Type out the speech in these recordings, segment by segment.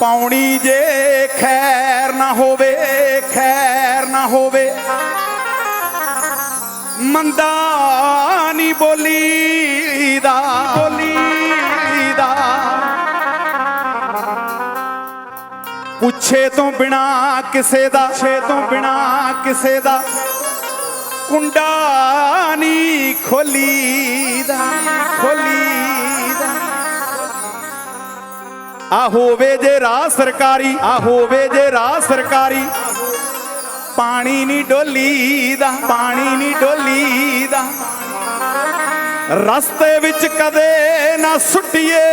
ਪਾਉਣੀ ਜੇ ਖੈਰ ਨਾ ਹੋਵੇ, ਖੈਰ ਨਾ ਹੋਵੇ। ਮੰਦਾ ਨਹੀਂ ਬੋਲੀ ਦਾ ਪੁੱਛੇ ਤੋਂ ਬਿਨਾ ਕਿਸੇ ਦਾ ਛੇ ਤੋਂ ਬਿਨਾ ਕਿਸੇ ਦਾ। ਕੁੰਡਾ ਨਹੀਂ ਖੋਲੀਦਾ ਖੋਲੀ ਆ ਹੋਵੇ ਜੇ ਰਾਹ ਸਰਕਾਰੀ, ਆ ਹੋਵੇ ਜੇ ਰਾਹ ਸਰਕਾਰੀ। ਪਾਣੀ ਨਹੀਂ ਡੋਲੀਦਾ, ਪਾਣੀ ਨਹੀਂ ਡੋਲੀਦਾ। ਰਸਤੇ ਵਿੱਚ ਕਦੇ ਨਾ ਸੁੱਟੀਏ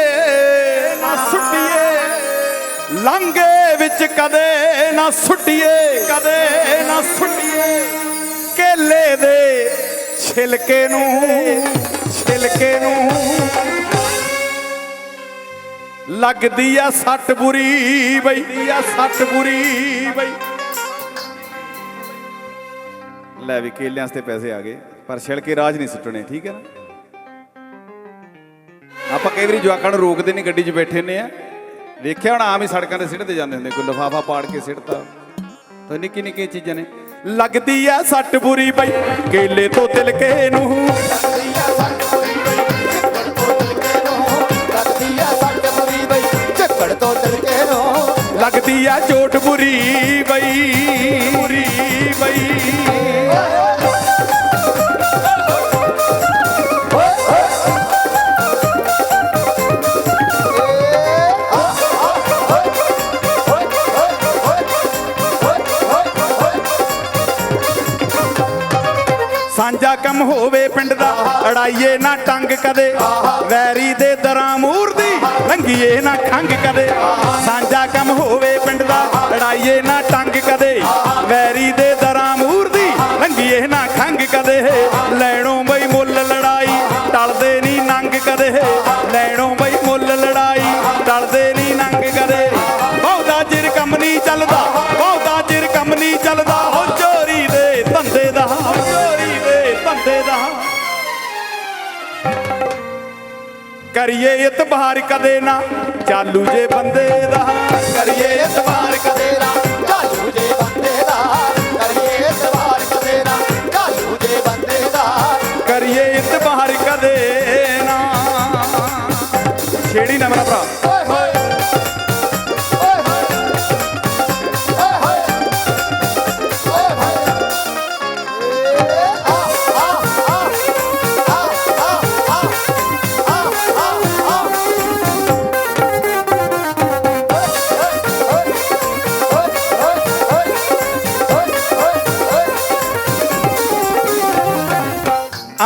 ਨਾ ਸੁੱਟੀਏ। ਲੰਘੇ ਵਿੱਚ ਕਦੇ ਨਾ ਸੁੱਟੀਏ, ਕਦੇ ਨਾ ਸੁੱਟੀਏ। ਕੇਲੇ ਦੇ ਛਿਲਕੇ ਨੂੰ ਛਿਲਕੇ ਨੂੰ ਲੱਗਦੀ ਆ ਸੱਟ ਬੁਰੀ ਬਈ। ਆ ਸੱਟ ਬੁਰੀ ਬਈ। ਲੈ ਵੀ ਕੇਲਿਆਂ ਵਾਸਤੇ ਪੈਸੇ ਆ ਗਏ ਪਰ ਛਿਲਕੇ ਰਾਜ ਨਹੀਂ ਸੁੱਟਣੇ ਠੀਕ ਹੈ ਨਾ? ਆਪਾਂ ਕਈ ਵਾਰੀ ਜਵਾਕਾਂ ਨੂੰ ਰੋਕਦੇ ਨਹੀਂ ਗੱਡੀ 'ਚ ਬੈਠੇ ਨੇ ਆ। ਵੇਖਿਆ ਹੁਣ ਆਮ ਹੀ ਸੜਕਾਂ ਤੇ ਸਿੱਟਦੇ ਜਾਂਦੇ ਹੁੰਦੇ ਕੋਈ ਲਫਾਫਾ ਪਾੜ ਕੇ ਸਿੱਟਤਾ। ਤਾਂ ਨਿੱਕੀ ਨਿੱਕੀ ਚੀਜ਼ਾਂ ਨੇ। ਲੱਗਦੀ ਆ ਸੱਟ ਬੁਰੀ ਬਈ ਕੇਲੇ ਤੋਂ ਤਿਲਕੇ ਨੂੰ। ਝੱਕੜ ਲੱਗਦੀ ਆ ਚੋਟ ਬੁਰੀ ਬਈ ਬੁਰੀ ਬਈ। ਸਾਂਝਾ ਕੰਮ ਹੋਵੇ ਪਿੰਡ ਦਾ, ਅੜਾਈਏ ਨਾ ਟੰਗ ਕਦੇ। ਵੈਰੀ ਦੇ ਦਰਾਂ ਮੂਰ ਦੀ, ਲੰਘੀਏ ਨਾ ਖੰਗ ਕਦੇ। ਸਾਂਝਾ ਕੰਮ ਹੋਵੇ ਪਿੰਡ ਨਾ ਟੰਗ ਕਦੇ। ਵੈਰੀ ਦੇ ਦਰਾਂ ਮੂਰ ਦੀ ਲੰਘੀਏ ਨਾ ਖੰਗ ਕਦੇ। ਲੈਣੋਂ ਬਈ ਮੁੱਲ ਲੜਾਈ, ਟਲਦੇ ਨਹੀਂ ਨੰਗ ਕਦੇ। ਲੈਣੋਂ ਬਈ ਮੁੱਲ ਲੜਾਈ, ਟਲਦੇ ਨਹੀਂ ਨੰਗ ਕਦੇ। ਬਹੁਤਾ ਚਿਰ ਕੰਮ ਨਹੀਂ ਚੱਲਦਾ, ਬਹੁਤਾ ਚਿਰ ਕੰਮ ਨਹੀਂ ਚੱਲਦਾ। ਹੋ ਚੋਰੀ ਦੇ ਧੰਦੇ ਦਾ ਚੋਰੀ ਦੇ ਧੰਦੇ ਦਾ। ਕਰੀਏ ਇਤਬਾਰ ਕਦੇ ਨਾ, ਚਾਲੂ ਜੇ ਬੰਦੇ ਦਾ। ਕਰੀਏ ਇਤਬਾਰ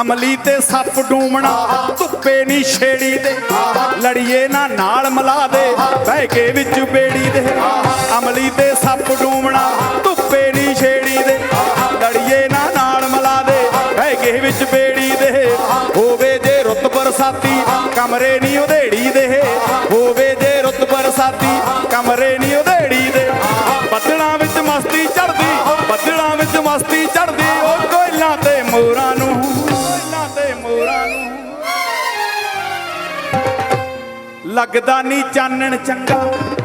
ਅਮਲੀ ਤੇ ਸੱਪ ਡੂਮਣਾ, ਧੁੱਪੇ ਨਹੀਂ ਛੇੜੀ ਦੇ। ਲੜੀਏ ਨਾ ਨਾਲ ਮਿਲਾ ਦੇ, ਬਹਿ ਕੇ ਵਿੱਚ ਬੇੜੀ ਦੇ। ਅਮਲੀ ਤੇ ਸੱਪ ਡੂਮਣਾ, ਧੁੱਪੇ ਨਹੀਂ ਛੇੜੀ ਦੇ। ਲੜੀਏ ਨਾ ਨਾਲ ਮਿਲਾ ਦੇ, ਬਹਿ ਕੇ ਵਿੱਚ ਬੇੜੀ ਦੇ। ਹੋਵੇ ਜੇ ਰੁੱਤ ਬਰਸਾਤੀ, ਕਮਰੇ ਨਹੀਂ ਉਧੇੜੀ ਦੇ। ਹੋਵੇ ਜੇ ਰੁੱਤ ਬਰਸਾਤੀ, ਕਮਰੇ ਨਹੀਂ ਉਧੇੜੀ ਦੇ। ਬੱਦਲਾਂ ਵਿੱਚ ਲੱਗਦਾ ਨਹੀਂ ਚਾਨਣ ਚੰਗਾ,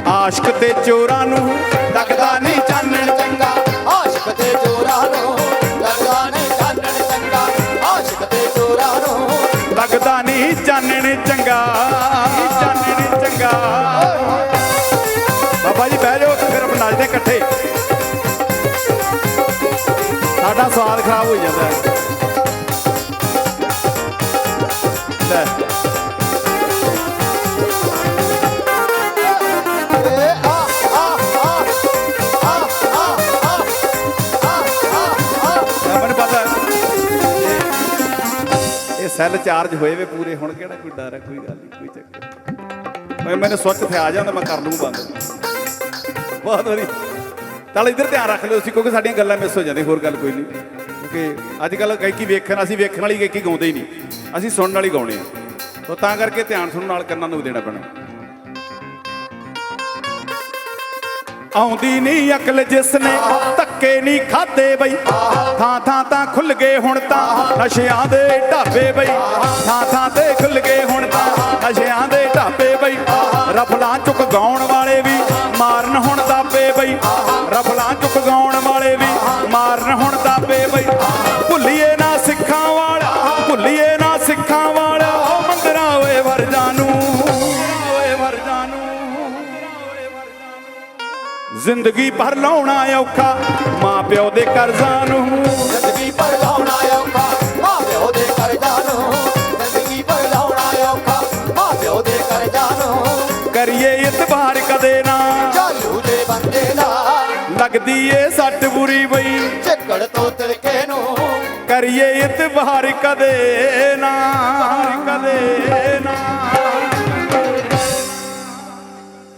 ਆਸ਼ਕ ਤੇ ਚੋਰਾਂ ਨੂੰ ਲੱਗਦਾ ਨਹੀਂ ਚਾਨਣ ਚੰਗਾ। ਆਸ਼ਿਕ ਤੇ ਚੋਰਾਂ ਨੂੰ ਲੱਗਦਾ ਨਹੀਂ ਚਾਨਣ ਚੰਗਾ, ਆਸ਼ਿਕ ਤੇ ਚੋਰਾਂ ਨੂੰ ਲੱਗਦਾ ਨਹੀਂ ਚਾਨਣ ਚੰਗਾ ਚਾਨਣ ਚੰਗਾ। ਬਾਬਾ ਜੀ, ਬਹਿ ਜਾਓ ਫਿਰ ਆਪਾਂ ਨੱਚਦੇ ਇਕੱਠੇ। ਸਾਡਾ ਸਵਾਦ ਖਰਾਬ ਹੋ ਜਾਂਦਾ ਹੈ। ਲੈ। ਸੈੱਲ ਚਾਰਜ ਹੋਏ ਵੇ ਪੂਰੇ, ਹੁਣ ਕਿਹੜਾ ਕੋਈ ਡਰ ਹੈ, ਕੋਈ ਗੱਲ ਨਹੀਂ, ਕੋਈ ਚੱਕਰ ਮੈਂ ਮੈਨੂੰ ਸੁੱਚ ਤੇ ਆ ਜਾਂਦਾ ਮੈਂ ਕਰ ਲੂੰ ਬੰਦ। ਬਹੁਤ ਵਧੀਆ ਚੱਲ ਇੱਧਰ ਧਿਆਨ ਰੱਖ ਲਿਓ ਤੁਸੀਂ, ਕਿਉਂਕਿ ਸਾਡੀਆਂ ਗੱਲਾਂ ਮਿਸ ਹੋ ਜਾਂਦੀਆਂ, ਹੋਰ ਗੱਲ ਕੋਈ ਨਹੀਂ। ਕਿਉਂਕਿ ਅੱਜ ਕੱਲ ਗਾਇਕੀ ਵੇਖਣ, ਅਸੀਂ ਵੇਖਣ ਵਾਲੀ ਗਾਇਕੀ ਗਾਉਂਦੇ ਹੀ ਨਹੀਂ। ਅਸੀਂ ਸੁਣਨ ਵਾਲੀ ਗਾਉਣੇ ਆ ਤਾਂ ਤਾਂ ਕਰਕੇ ਧਿਆਨ ਸੁਣਨ ਨਾਲ ਕੰਨਾਂ ਨੂੰ ਦੇਣਾ ਪੈਣਾ। ਆਉਂਦੀ ਨਹੀਂ ਅਕਲ ਜਿਸ ਨੇ ਧੱਕੇ ਨਹੀਂ ਖਾਦੇ ਬਈ। ਥਾਂ ਥਾਂ ਤਾਂ ਖੁੱਲ ਗਏ ਹੁਣ ਤਾਂ ਨਸ਼ਿਆਂ ਦੇ ਢਾਬੇ ਬਈ। ਥਾਂ ਥਾਂ ਤੇ ਖੁੱਲ ਗਏ ਹੁਣ ਤਾਂ ਨਸ਼ਿਆਂ ਦੇ ਢਾਬੇ ਬਈ। ਰਫਲਾਂ ਚੁੱਕ ਗਾਉਣ ਵਾਲੇ ਵੀ ਮਾਰਨ ਹੁਣ ਤਾਬੇ ਬਈ। ਰਫਲਾਂ ਚੁੱਕ ਗਾਉਣ ਵਾਲੇ ਵੀ ਮਾਰਨ ਹੁਣ ਦਾਬੇ ਬਈ। ਭੁੱਲੀਏ ਨਾ ਸਿੱਖਾਂ ਵਾਲਾ, ਭੁੱਲੀਏ ਨਾ ਸਿੱਖਾਂ ਵਾਲਾ, ਉਹ ਮੰਦਰਾਂ ਓਏ ਵਰਜਾਂ ਨੂੰ। ਜ਼ਿੰਦਗੀ ਭਰ ਲਾਉਣਾ ਔਖਾ ਮਾਂ ਪਿਓ ਦੇ ਕਰਜ਼ਾਂ ਨੂੰ। ਜ਼ਿੰਦਗੀ ਪਰ ਲਾਉਣਾ ਔਖਾ ਮਾਂ ਪਿਓ ਦੇ ਕਰਜ਼ਾਂ ਨੂੰ। ਜ਼ਿੰਦਗੀ ਪਰ ਲਾਉਣਾ ਔਖਾ ਮਾਂ ਪਿਓ ਦੇ ਕਰਜ਼ਾਂ ਨੂੰ। ਕਰੀਏ ਇਤਬਾਰ ਕਦੇ ਨਾ। ਚਾਲੂ ਦੇ ਬੰਦੇ ਨਾਲ। ਲੱਗਦੀ ਏ ਸੱਟ ਬੁਰੀ ਬਈ। ਝੱਕੜ ਤੋਂ ਤਿਲਕੇ ਨੂੰ। ਕਰੀਏ ਇਤਬਾਰ ਕਦੇ ਨਾ। ਕਦੇ ਨਾ।